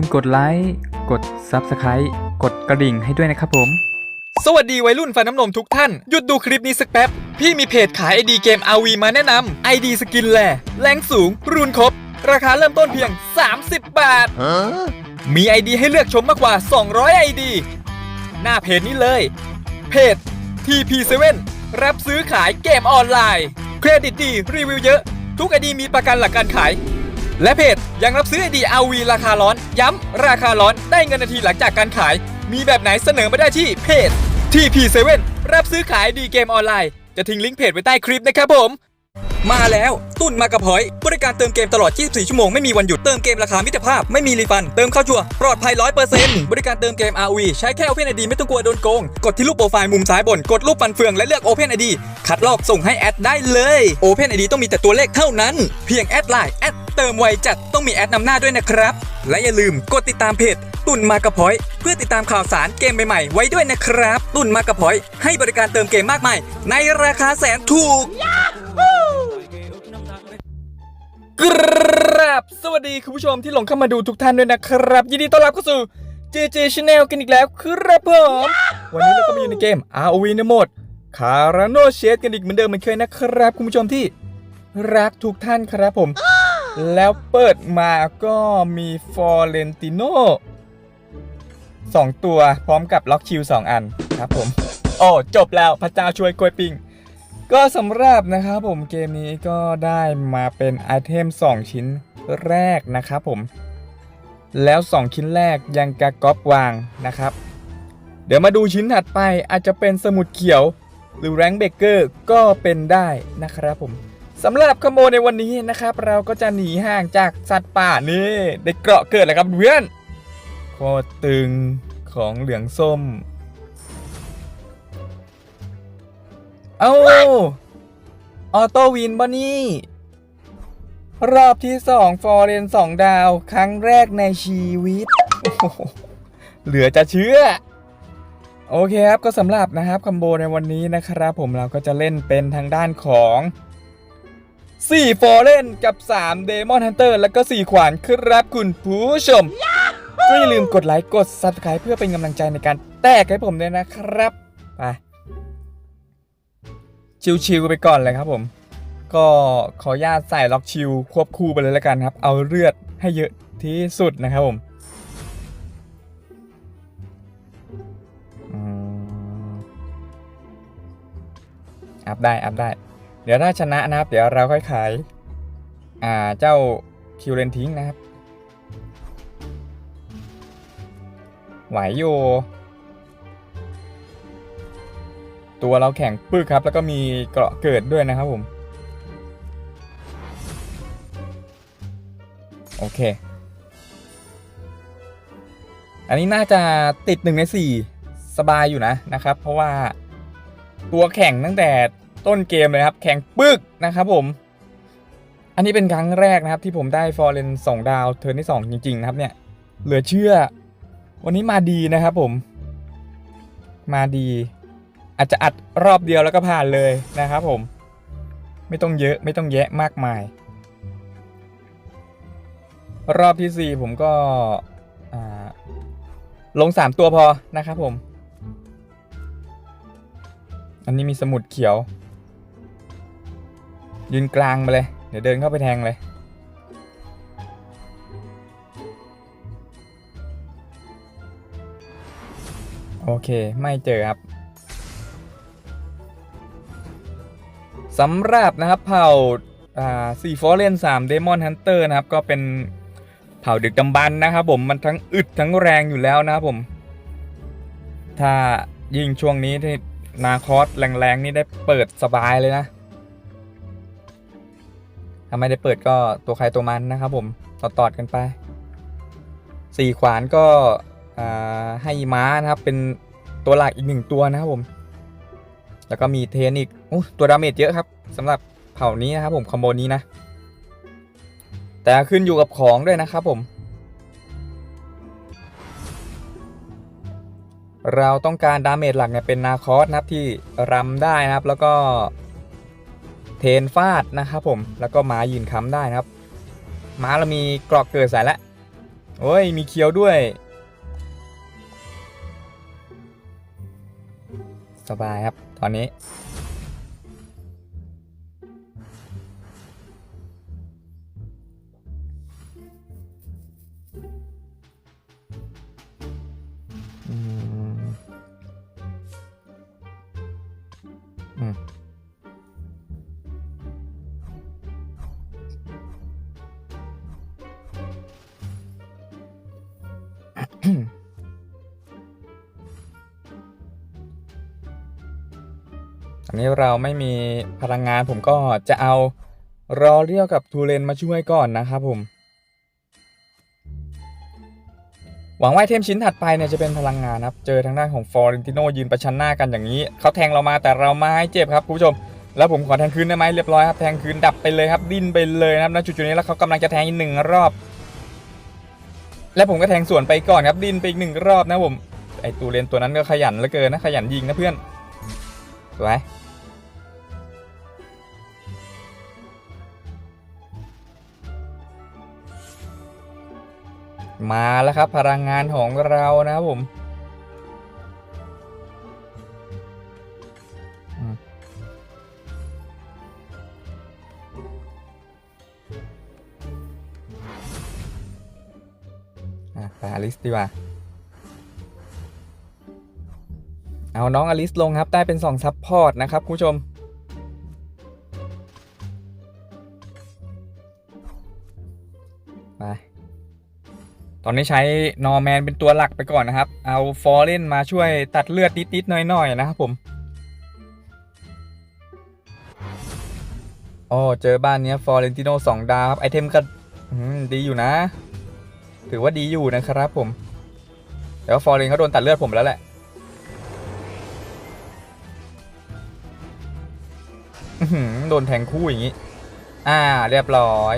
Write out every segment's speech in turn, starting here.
ืมกดไลค์ กด Subscribe กดกระดิ่งให้ด้วยนะครับผม สวัสดีวัยรุ่นฟันน้ำนมทุกท่าน หยุดดูคลิปนี้สักแป๊บ พี่มีเพจขายไอดีเกม RV มาแนะนำไอดีสกินแลแรงสูง รูนครบ ราคาเริ่มต้นเพียง 30 บาท มีไอดีให้เลือกชมมากกว่า 200ไอดีหน้าเพจนี้เลย เพจ TP7 รับซื้อขายเกมออนไลน์ เครดิตดีรีวิวเยอะ ทุกไอดีมีประกันหลักการขาย และเพจยังรับซื้อไอดี RV ราคาร้อน ย้ำ ราคาร้อนได้เงินนาทีหลังจากการขาย มีแบบไหนเสนอมาได้ที่เพจ TP7 รับซื้อขายดีเกมออนไลน์ จะทิ้งลิงก์เพจไว้ใต้คลิปนะครับผม มาแล้วตุ้นมากระพอย บริการเติมเกมตลอด 24 ชั่วโมง ไม่มีวันหยุด เติมเกมราคามิตรภาพ ไม่มีรีฟัน เติมเข้าชัวปลอดภัย 100%บริการเติมเกม RV ใช้แค่ Open ID ไม่ต้องกลัวโดนโกง กดที่รูปโปรไฟล์มุมซ้ายบน กดรูปฟันเฟืองและเลือก Open ID คัดลอกส่งให้แอดได้เลย Open ID ต้องมีแต่ตัวเลขเท่านั้น เพียงแอดไลน์แอดเติมไวจัดต้องมีแอดนำหน้าด้วยนะครับ และอย่าลืมกดติดตามเพจ ตุนมากระพอย เพื่อติดตามข่าวสารเกมใหม่ๆไว้ด้วยนะครับ ตุนมากระพอย ให้บริการเติมเกมมากมายในราคาแสนถูกกราบสวัสดีคุณผู้ชมที่หลงเข้ามาดูทุกท่านด้วยนะครับ ยินดีต้อนรับเข้าสู่ JJ Channel กันอีกแล้วครับผมวันนี้เราก็มาอยู่ในเกม ROV ในโหมด c a r a n o s h a d e กันอีกเหมือนเดิมเหมือนเคยนะครับ คุณผู้ชมที่รักทุกท่านครับผม แล้วเปิดมาก็มีฟอร์เรนติโน สองตัวพร้อมกับล็อกคิวสองอันครับผมโอ้จบแล้วพระเจ้าช่วยกล้วยปิงก็สำหรับนะครับผมเกมนี้ก็ได้มาเป็นไอเทม 2 ชิ้นแรกนะครับผม แล้ว 2 ชิ้นแรกยังกระก๊อปวางนะครับ เดี๋ยวมาดูชิ้นถัดไปอาจจะเป็นสมุดเขียว หรือแรงเบเกอร์ก็เป็นได้นะครับผมสำหรับขโมยในวันนี้นะครับ เราก็จะหนีห่างจากสัตว์ป่านี่ได้เกราะเกิดแล้วครับเพื่อน โคตรตึงของเหลืองส้ม เอ้า ออโต้วินบอนี่ รอบที่สองฟอร์เรนสองดาว ครั้งแรกในชีวิต เหลือจะเชื่อ โอเคครับ ก็สำหรับนะครับคอมโบในวันนี้นะครับผมเราก็จะเล่นเป็นทางด้านของ4ฟอร์เรนกับ 3 เดมอนฮันเตอร์ แล้วก็ 4 ขวานครับคุณผู้ชม ก็อย่าลืมกดไลค์กด Subscribe เพื่อเป็นกำลังใจในการแตกให้ผมด้วยนะครับไปชิวๆไปก่อนเลยครับผม ก็ขออนุญาตใส่ล็อกชิลควบคู่ไปเลยแล้วกันครับ เอาเลือดให้เยอะที่สุดนะครับผมอืมอัพได้อัพได้ เดี๋ยวถ้าชนะนะครับ เดี๋ยวเราค่อยขาย อ่าเจ้าคิวเลนทิ้งนะครับ ไหวอยู่ ตัวเราแข็งปึกครับ แล้วก็มีเกราะเกิดด้วยนะครับผม โอเค อันนี้น่าจะติดหนึ่งในสี่สบายอยู่นะนะครับ เพราะว่าตัวแข่งตั้งแต่ต้นเกมเลยครับ แข่งปึกนะครับผม อันนี้เป็นครั้งแรกนะครับที่ผมได้ฟอร์เรนสองดาวเทิร์นที่สองจริง ๆ นะครับเนี่ย เหลือเชื่อ วันนี้มาดีนะครับผม มาดี อาจจะอัดรอบเดียวแล้วก็ผ่านเลยนะครับผม ไม่ต้องเยอะไม่ต้องแยะมากมาย รอบที่ 4 ผมก็อ่าลง 3 ตัวพอนะครับผม อันนี้มีสมุดเขียว ยืนกลางมาเลย เดี๋ยวเดินเข้าไปแทงเลย เค ไม่เจอครับสำหรับนะครับเผ่าอ่าสี่ฟอร์เรนสามเดมอนฮันเตอร์นะครับ ก็เป็นเผ่าดึกดำบรรพ์นะครับผมมันทั้งอึดทั้งแรงอยู่แล้วนะครับผม ถ้ายิ่งช่วงนี้ที่นาคอสแรงๆนี่ได้เปิดสบายเลยนะ ถ้าไม่ได้เปิดก็ตัวใครตัวมันนะครับผมต่อๆกันไปสี่ขวานก็ให้ม้านะครับเป็น ตัวหลักอีกหนึ่งตัวนะครับผม แล้วก็มีเทนอีกอู้ตัวดาเมจเยอะครับสำหรับเผ่านี้นะครับผมคอมโบนี้นะ แต่ขึ้นอยู่กับของด้วยนะครับผม เราต้องการดาเมจหลักเนี่ยเป็นนาคอสนะครับที่รำได้นะครับ แล้วก็เทนฟาดนะครับผม แล้วก็ม้ายืนค้ำได้นะครับ ม้าเรามีกรอกเกิดใส่แล้วโอ้ย มีเคียวด้วย สบายครับ ตอนนี้ อืม อืมอั นนี้เราไม่มีพลังงานผมก็จะเอารอเรียวกับทูเรนมาช่วยก่อนนะครับผม หวังว่าเทมชิ้นถัดไปเนี่ยจะเป็นพลังงานนะครับ เจอทางด้านของฟอร์เรนติโนยืนประชันหน้ากันอย่างนี้ เขาแทงเรามาแต่เราไม้เจ็บครับคุณผู้ชม แล้วผมขอแทงคืนได้ไหมเรียบร้อยครับ แทงคืนดับไปเลยครับ ดิ้นไปเลยนะครับณจุดๆนี้แล้วเขากำลังจะแทงอีกหนึ่งรอบ และผมก็แทงสวนไปก่อนครับ ดิ้นไปอีกหนึ่งรอบนะผม ไอตูเรนตัวนั้นก็ขยันเหลือเกินนะ ขยันยิงนะเพื่อนสวย มาแล้วครับ พลังงานของเรานะครับผมอืมอะไปอลิสดีกว่า เอาน้องอลิสลงครับ ได้เป็น2ซับพอร์ตนะครับคุณผู้ชม อนนี้ใช้นอร์แมนเป็นตัวหลักไปก่อนนะครับ เอาฟอร์เรนมาช่วยตัดเลือดนิดๆหน่อยๆนะครับผมโอ้เจอบ้านนี้ฟอร์เรนติโนสองดาวครับไอเทมก็ดีอยู่นะ ถือว่าดีอยู่นะครับผม แต่ว่าฟอร์เรนเขาโดนตัดเลือดผมแล้วแหละโดนแทงคู่อย่างนี้ อ่า เรียบร้อย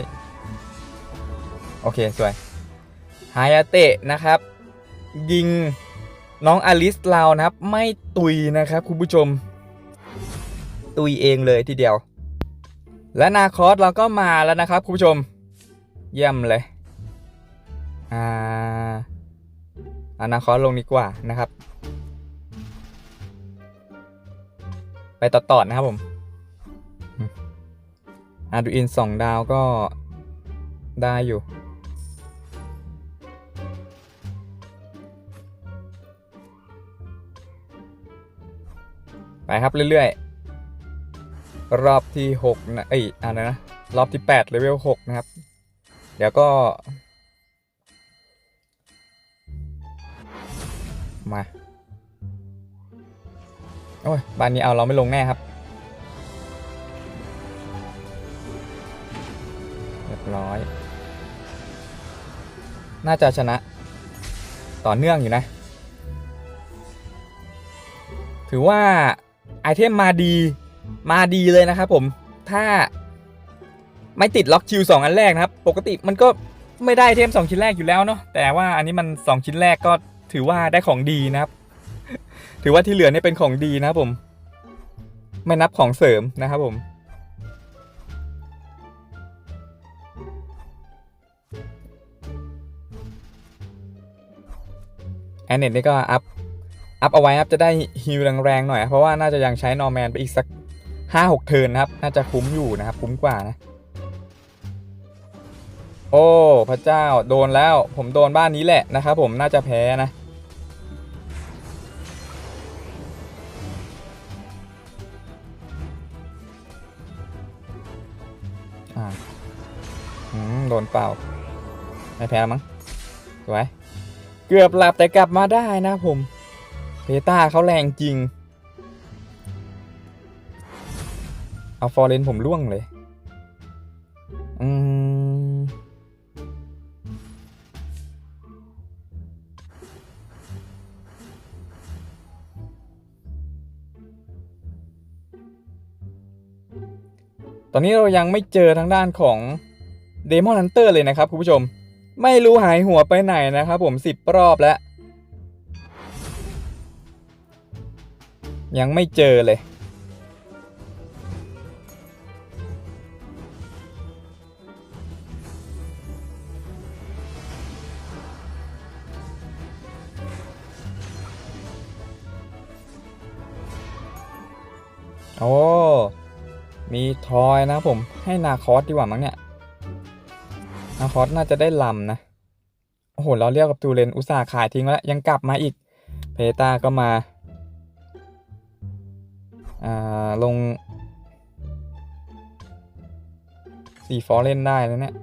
โอเค สวย ฮายาเตะนะครับ ยิงน้องอลิสเรานะครับ ไม่ตุยนะครับคุณผู้ชม ตุยเองเลยทีเดียว และนาคอสเราก็มาแล้วนะครับคุณผู้ชม เยี่ยมเลยอ่าอานาคอสลงดีกว่านะครับ ไปต่อๆนะครับผมอาดูอินสองดาวก็ได้อยู่ ครับเรื่อยๆ รอบที่6นะเอ้ยอะไรนะ รอบที่8เลเวล6นะครับ เดี๋ยวก็ มา โอ้ยบ้านนี้เอาเราไม่ลงแน่ครับเรียบร้อย น่าจะชนะ ต่อเนื่องอยู่นะ ถือว่า ไอเทมมาดีมาดีเลยนะครับผมถ้าไม่ติดล็อกคิวสองอันแรกนะครับ ปกติมันก็ไม่ได้ไอเทมสองชิ้นแรกอยู่แล้วเนาะแต่ว่าอันนี้มันสองชิ้นแรกก็ถือว่าได้ของดีนะครับ ถือว่าที่เหลือเนี่ยเป็นของดีนะครับผม ไม่นับของเสริมนะครับผม แอนเน็ตนี่ก็อัพ อัพเอาไว้ครับจะได้ฮิลแรงๆหน่อย เพราะว่าน่าจะยังใช้นอร์แมนไปอีกสักห้าหกเทิร์นนะครับ น่าจะคุ้มอยู่นะครับ คุ้มกว่านะ โอ้พระเจ้าโดนแล้ว ผมโดนบ้านนี้แหละนะครับผมน่าจะแพ้นะ อ่าอืมโดนเปล่า ไม่แพ้มั้งสวยเกือบหลับแต่กลับมาได้นะผม ต้าเขาแรงจริง เอาฟอร์เรนผมล่วงเลย อืม ตอนนี้เรายังไม่เจอทางด้านของเดมอน h ันเตอร์เลยนะครับคุณผู้ชม ไม่รู้หายหัวไปไหนนะครับผมสิบรอบแล้ว ยังไม่เจอเลย โอ้ มีทอยนะผม ให้นาคอสดีกว่ามั้งเนี่ย นาคอสน่าจะได้ลำนะ โอ้โห เราเรียกกับตูเรนอุตสาห์ขายทิ้งแล้ว ยังกลับมาอีก เพตาก็มา ลงสี่ฟอร์เล่นได้แล้วเนี่ย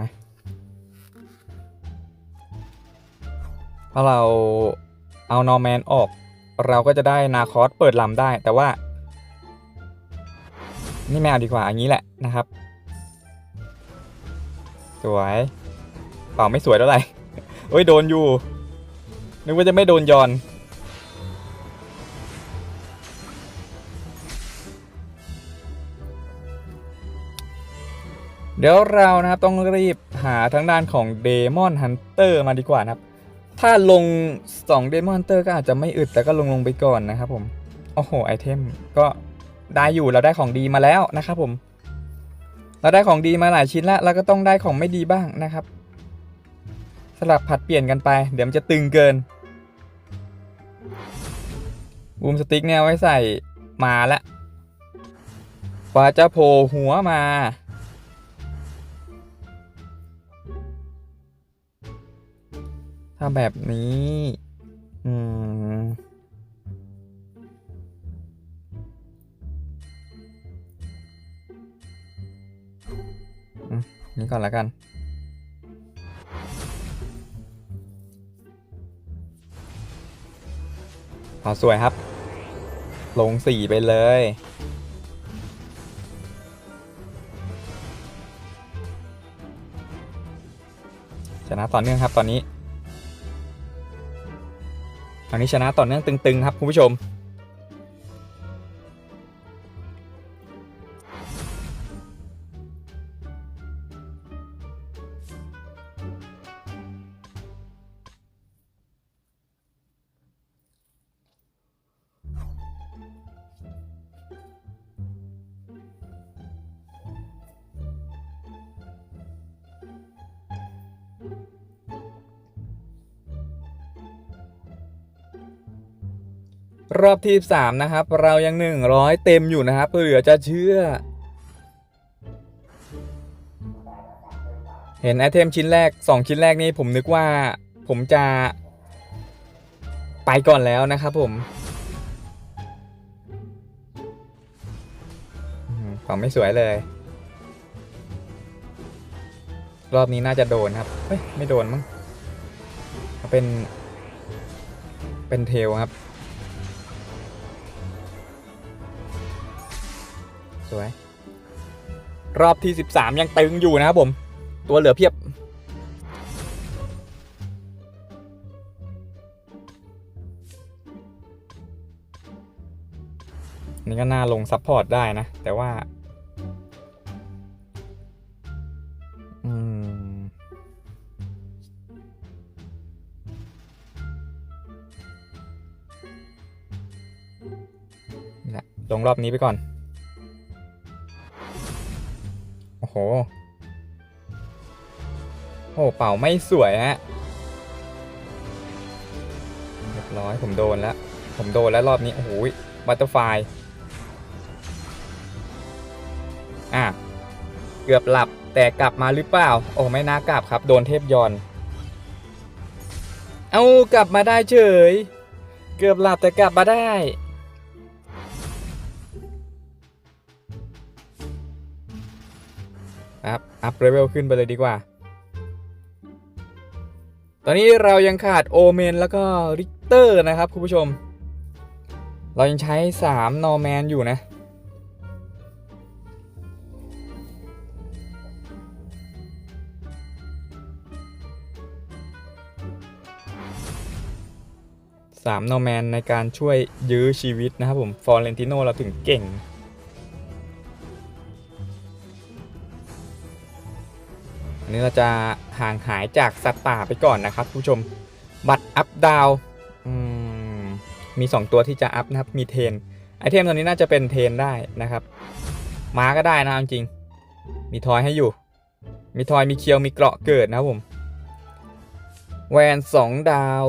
นะถ้าเราเอานอร์แมนออก เราก็จะได้นาคอสเปิดลำได้แต่ว่า นี่ไม่เอาดีกว่าอย่างนี้แหละนะครับ สวยเปล่าไม่สวยเท่าไหร่เอ้ยโดนอยู่ นึกว่าจะไม่โดนยอน เดี๋ยวเรานะครับต้องรีบหาทางด้านของ Demon Hunter มาดีกว่านะครับ ถ้าลง2 Demon Hunter ก็อาจจะไม่อึดแต่ก็ลงลงไปก่อนนะครับผม โอ้โห ไอเทมก็ ได้อยู่เราได้ของดีมาแล้วนะครับผม เราได้ของดีมาหลายชิ้นแล้วเราก็ต้องได้ของไม่ดีบ้างนะครับ สลับผัดเปลี่ยนกันไป เดี๋ยวมันจะตึงเกินบูมสติ๊กเนี่ยไว้ใส่มาละกว่าจะโผล่หัวมา ถ้าแบบนี้ อืม นี่ก่อนแล้วกัน เอาสวยครับ ลงสี่ไปเลย ชนะต่อเนื่องครับตอนนี้ ตอนนี้ชนะต่อเนื่องตึง ๆ ครับ คุณผู้ชม อบที่3นะครับ เรายัง 100 เต็มอยู่นะครับเหลือจะเชื่อ เห็นไอเทมชิ้นแรก 2 ชิ้นแรกนี่ผมนึกว่าผมจะ ไปก่อนแล้วนะครับผมอืมของไม่สวยเลย รอบนี้น่าจะโดนครับเฮ้ยไม่โดนมั้งเป็น เป็นเทลครับ สวย รอบที่ 13 ยังตึงอยู่นะครับผม ตัวเหลือเพียบ นี่ก็น่าลงซับพอร์ตได้นะ แต่ว่า อืมนี่แหละลงรอบนี้ไปก่อน โอ้โหโอ้เป่าไม่สวยฮะเรียบร้อยผมโดนแล้ว ผมโดนแล้วรอบนี้ โอ้โหบัตเตอร์ไฟอะ เกือบหลับแต่กลับมาหรือเปล่า โอ้ไม่น่ากลับครับ โดนเทพยอนเอากลับมาได้เฉย เกือบหลับแต่กลับมาได้ เลเวลขึ้นไปเลยดีกว่า ตอนนี้เรายังขาดโอเมนแล้วก็ริกเตอร์นะครับคุณผู้ชม เรายังใช้ 3 นอร์แมนอยู่นะ สามนอร์แมนในการช่วยยื้อชีวิตนะครับผม ฟอร์เรนติโนเราถึงเก่ง อันนี้เราจะห่างหายจากสัตว์ป่าไปก่อนนะครับผู้ชม บัตรอัพดาวมี 2 ตัวที่จะอัพนะครับ มีเทน ไอเทมตัวนี้น่าจะเป็นเทนได้นะครับ ม้าก็ได้นะจริง มีทอยให้อยู่ มีทอยมีเคียวมีเกราะเกิดนะผม แวนสองดาว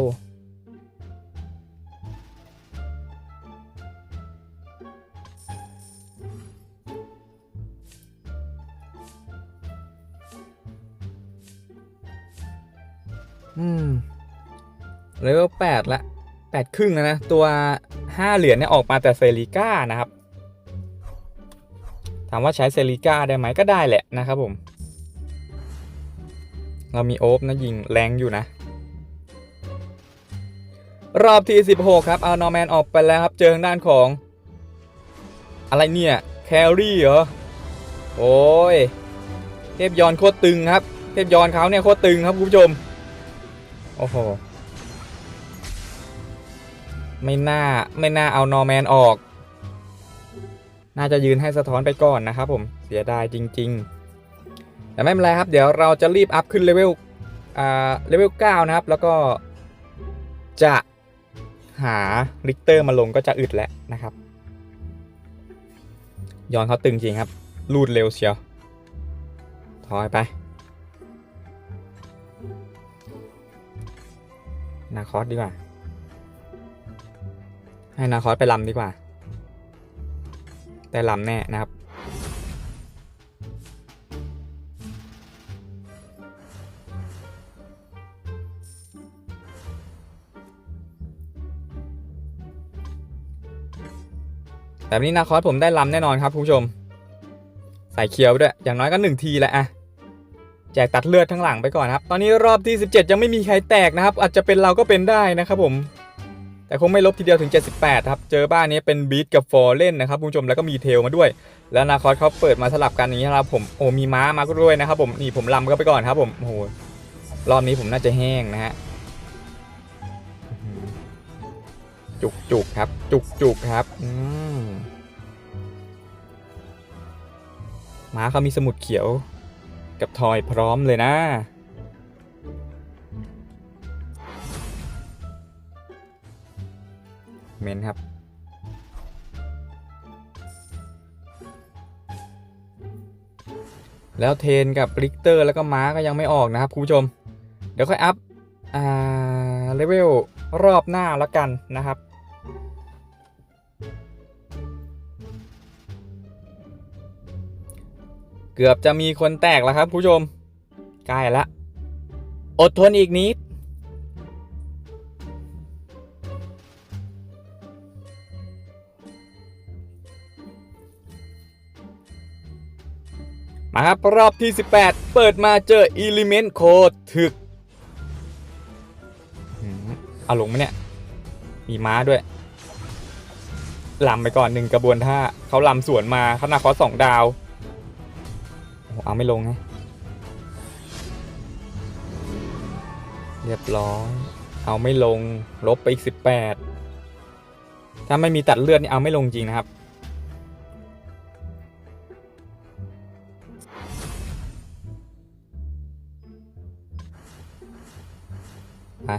อืมเลเวลแปดละแปดครึ่งแล้วนะ ตัวห้าเหรียญเนี่ยออกมาแต่เซริก้านะครับ ถามว่าใช้เซริก้าได้ไหมก็ได้แหละนะครับผม เรามีโอฟนะยิงแรงอยู่นะ รอบที่ 16 ครับเอานอร์แมนออกไปแล้วครับ เจอทางด้านของ อะไรเนี่ยแครี่เหรอ โอ้ย เทพยอนโคตรตึงครับ เทพยอนเขาเนี่ยโคตรตึงครับคุณผู้ชม โอ้โห ไม่น่า ไม่น่าเอานอร์แมนออก น่าจะยืนให้สะท้อนไปก่อนนะครับผม เสียดายจริง ๆ แต่ไม่เป็นไรครับ เดี๋ยวเราจะรีบอัพขึ้นเลเวล อ่า เลเวล 9 นะครับ แล้วก็จะหาลิกเตอร์มาลงก็จะอึดแล้วนะครับ ย้อนเขาตึงจริงครับ รูดเร็วเชียว ถอยไป นาคอสดีกว่า ให้นาคอสไปลำดีกว่า แต่ลำแน่นะครับแบบนี้นาคอสผมได้ลำแน่นอนครับคุณผู้ชม ใส่เคียวด้วย อย่างน้อยก็หนึ่งทีแหละอะ แจกตัดเลือดทั้งหลังไปก่อนครับ ตอนนี้รอบที่ 17 ยังไม่มีใครแตกนะครับ อาจจะเป็นเราก็เป็นได้นะครับผม แต่คงไม่ลบทีเดียวถึง 78 ครับ เจอบ้านนี้เป็นบีทกับฟอร์เล่นนะครับคุณผู้ชมแล้วก็มีเทลมาด้วย แล้วนาคอสเขาเปิดมาสลับกันอย่างนี้ครับผม โอ้มีม้ามากด้วยนะครับผม นี่ผมลำก็ไปก่อนครับผม โอ้โห รอบนี้ผมน่าจะแห้งนะฮะ จุกจุกครับ จุกจุกครับ อืมม้าเขามีสมุดเขียว กับทอยพร้อมเลยนะ เมนครับ แล้วเทนกับริกเตอร์แล้วก็ม้าก็ยังไม่ออกนะครับคุณผู้ชม เดี๋ยวค่อยอัพ อ่า เลเวลรอบหน้าแล้วกันนะครับ เกือบจะมีคนแตกแล้วครับผู้ชม ใกล้ละ อดทนอีกนิด มาครับ รอบที่ 18 เปิดมาเจอ Element Code ถึกหืมเอาลงไหมเนี่ย มีม้าด้วยลำไปก่อนหนึ่งกระบวนท่าเขาลำสวนมาขาหนาคอสองดาว เอาไม่ลงไงเรียบร้อยเอาไม่ลงลบไปอีกสิบแปดถ้าไม่มีตัดเลือดนี่เอาไม่ลงจริงนะครับ ไป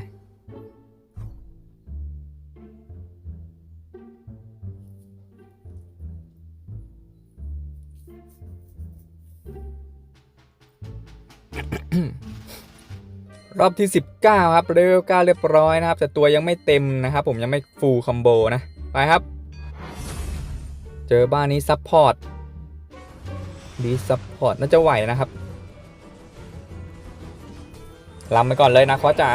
รอบที่ 19 ครับ เลเวล9เรียบร้อยนะครับ แต่ตัวยังไม่เต็มนะครับ ผมยังไม่ฟูลคอมโบนะ ไปครับ เจอบ้านนี้ซัพพอร์ตดีซัพพอร์ตน่าจะไหวนะครับลำไปก่อนเลยนะคอจ๋า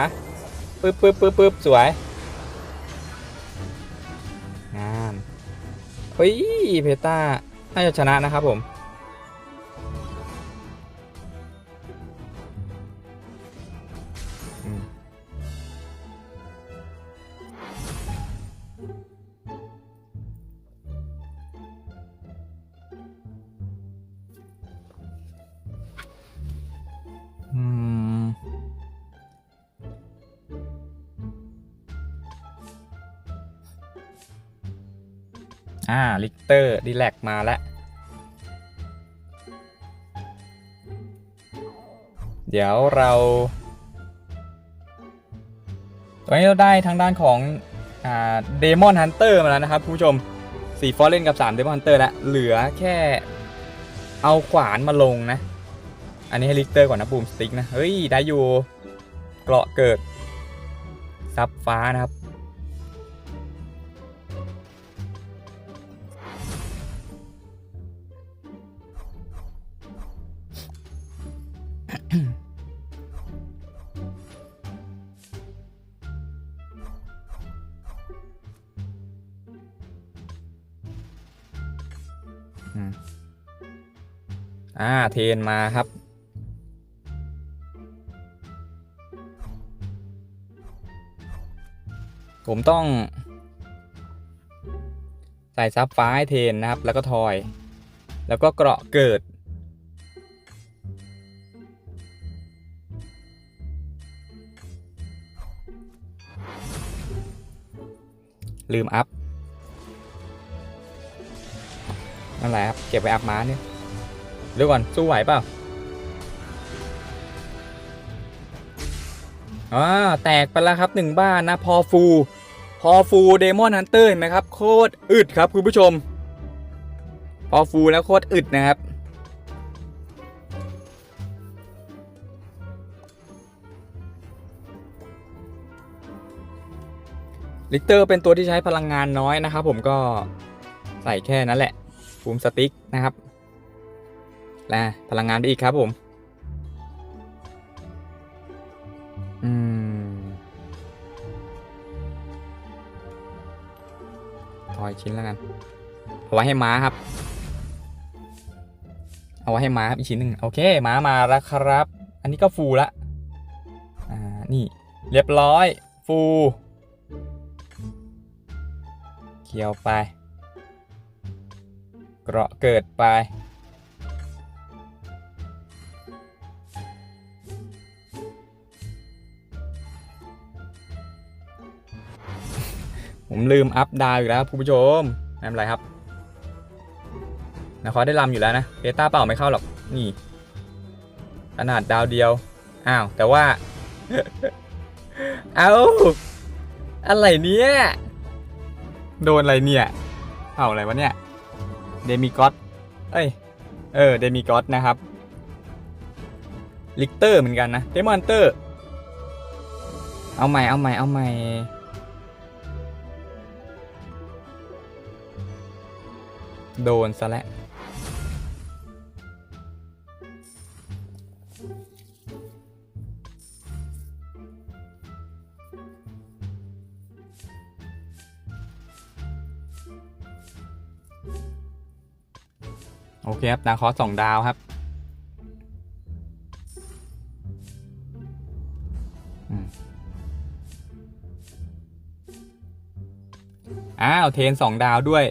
ปึ๊บปึ๊บปึ๊บปึ๊บสวยงามเฮ้ย เพต้าน่าจะชนะนะครับผม อ่าลิกเตอร์ดีแลกมาแล้ว เดี๋ยวเราตอนนี้เราได้ทางด้านของเดมอนฮันเตอร์มาแล้วนะครับผู้ชมสี่ฟอร์เรนกับสามเดมอนเตอร์แล้ว เหลือแค่เอาขวานมาลงนะ อันนี้ให้ลิกเตอร์ก่อนนะบูมสติ๊กนะ เฮ้ย ได้อยู่เกราะเกิดซับฟ้านะครับ เทนมาครับผมต้อง ใส่ซับฟ้าให้เทนนะครับ แล้วก็ทอย แล้วก็เกราะเกิด ลืมอัพนั่นแหละครับ เก็บไว้อัพม้าเนี่ย เดี๋ยวก่อน สู้ไหวเปล่าอ่าแตกไปแล้วครับหนึ่งบ้านนะ พอฟู พอฟูเดมอนฮันเตอร์เห็นไหมครับ โคตรอึดครับคุณผู้ชม พอฟูแล้วโคตรอึดนะครับลิกเตอร์เป็นตัวที่ใช้พลังงานน้อยนะครับผมก็ใส่แค่นั้นแหละฟูมสติ๊กนะครับ และพลังงานไปอีกครับผม อืมถอยชิ้นแล้วกัน เอาไว้ให้ม้าครับ เอาไว้ให้ม้าครับอีกชิ้นหนึ่งโอเค ม้ามาแล้วครับ อันนี้ก็ฟูละ อ่า นี่ เรียบร้อย ฟูเขียวไป เกราะเกิดไป ผมลืมอัพดาวอีกแล้วคุณผู้ชมไม่เป็นไรครับนะคอได้ลำอยู่แล้วนะเบต้าเปล่าไม่เข้าหรอก นี่ ขนาดดาวเดียว อ้าว แต่ว่า เอาอะไรเนี่ย โดนอะไรเนี่ยเผ่าอะไรวะเนี่ย เดมิกอสเอ้ย เออ เดมิกอสนะครับ ลิกเตอร์เหมือนกันนะ เดมอนเตอร์ เอาใหม่ เอาใหม่ เอาใหม่ โดนซะแล้วโอเคครับ นาคอสองดาวครับอ้าว เทนสองดาวด้วย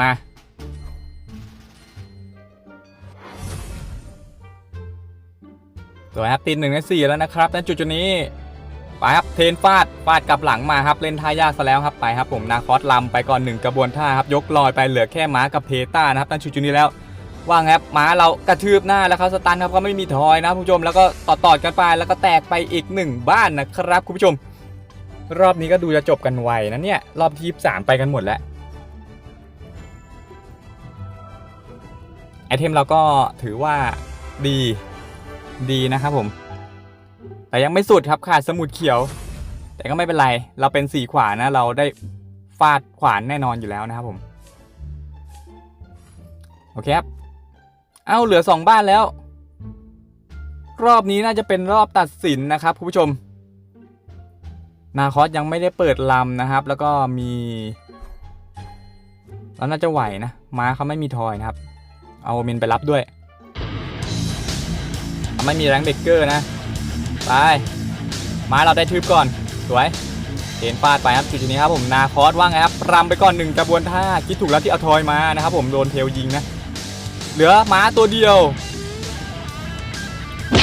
มา ตัวครับตีหนึ่งในสี่แล้วนะครับณจุดจุดนี้ ไปครับเทนฟาดฟาดกลับหลังมาครับเล่นท่ายากซะแล้วครับไปครับผมนาคอสลำไปก่อนหนึ่งกระบวนท่าครับยกลอยไปเหลือแค่ม้ากับเพต้านะครับณจุดจุดนี้แล้วว่างครับม้าเรากระทืบหน้าแล้วเขาสตันครับก็ไม่มีทอยนะคุณผู้ชมแล้วก็ต่อต่อกันไปแล้วก็แตกไปอีกหนึ่งบ้านนะครับคุณผู้ชม รอบนี้ก็ดูจะจบกันไวนะเนี่ยรอบที่สามไปกันหมดแล้ว ไอเทมเราก็ถือว่าดีดีนะครับผม แต่ยังไม่สุดครับขาดสมุดเขียว แต่ก็ไม่เป็นไร เราเป็นสีขวานะ เราได้ฟาดขวานแน่นอนอยู่แล้วนะครับผม โอเคครับ เอ้าเหลือสองบ้านแล้ว รอบนี้น่าจะเป็นรอบตัดสินนะครับคุณผู้ชม นาคอสยังไม่ได้เปิดลำนะครับ แล้วก็มีแล้วน่าจะไหวนะ ม้าเขาไม่มีทอยนะครับ เอามินไปรับด้วย ไม่มีแรงเบเกอร์นะ ไปม้าเราได้ทึบก่อน สวยเห็นฟาดไปครับจุดนี้ครับผมนาคอสว่าไงครับรำไปก่อนหนึ่งกระบวนท่าคิดถูกแล้วที่เอาทอยมานะครับผมโดนเทลยิงนะ เหลือม้าตัวเดียว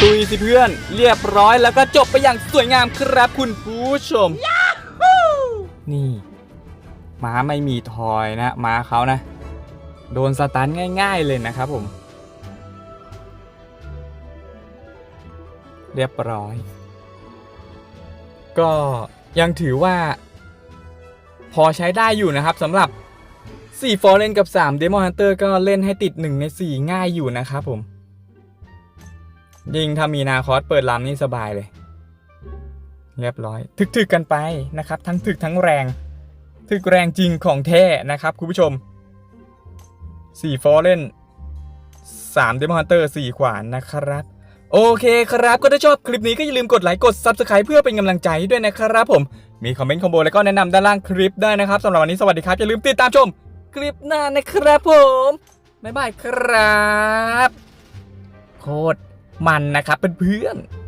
ตุยสิเพื่อน เรียบร้อยแล้วก็จบไปอย่างสวยงามครับคุณผู้ชม นี่ ม้าไม่มีทอยนะ ม้าเขานะ โดนสตันง่าย ๆเลยนะครับผม เรียบร้อย ก็ยังถือว่า พอใช้ได้อยู่นะครับสำหรับ 4 f o r e n กับ 3 Demon Hunter ก็เล่นให้ติด 1 ใน 4 ง่ายอยู่นะครับผม ยิงถ้ามีนาคอสเปิดลำนี่สบายเลย เรียบร้อย ถึกๆกันไปนะครับ ทั้งถึกทั้งแรง ถึกแรงจริงของแท้นะครับคุณผู้ชม 4 f o r e n 3 Demon Hunter 4ขวานนะครับ โอเคครับ ก็ถ้าชอบคลิปนี้ก็อย่าลืมกดไลค์กด Subscribe เพื่อเป็นกำลังใจด้วยนะครับผม มีคอมเมนต์คอมโบแล้วก็แนะนำด้านล่างคลิปได้นะครับสำหรับวันนี้สวัสดีครับ อย่าลืมติดตามชมคลิปหน้านะครับผม บ๊ายบายครับ โคตรมันนะครับเพื่อนๆ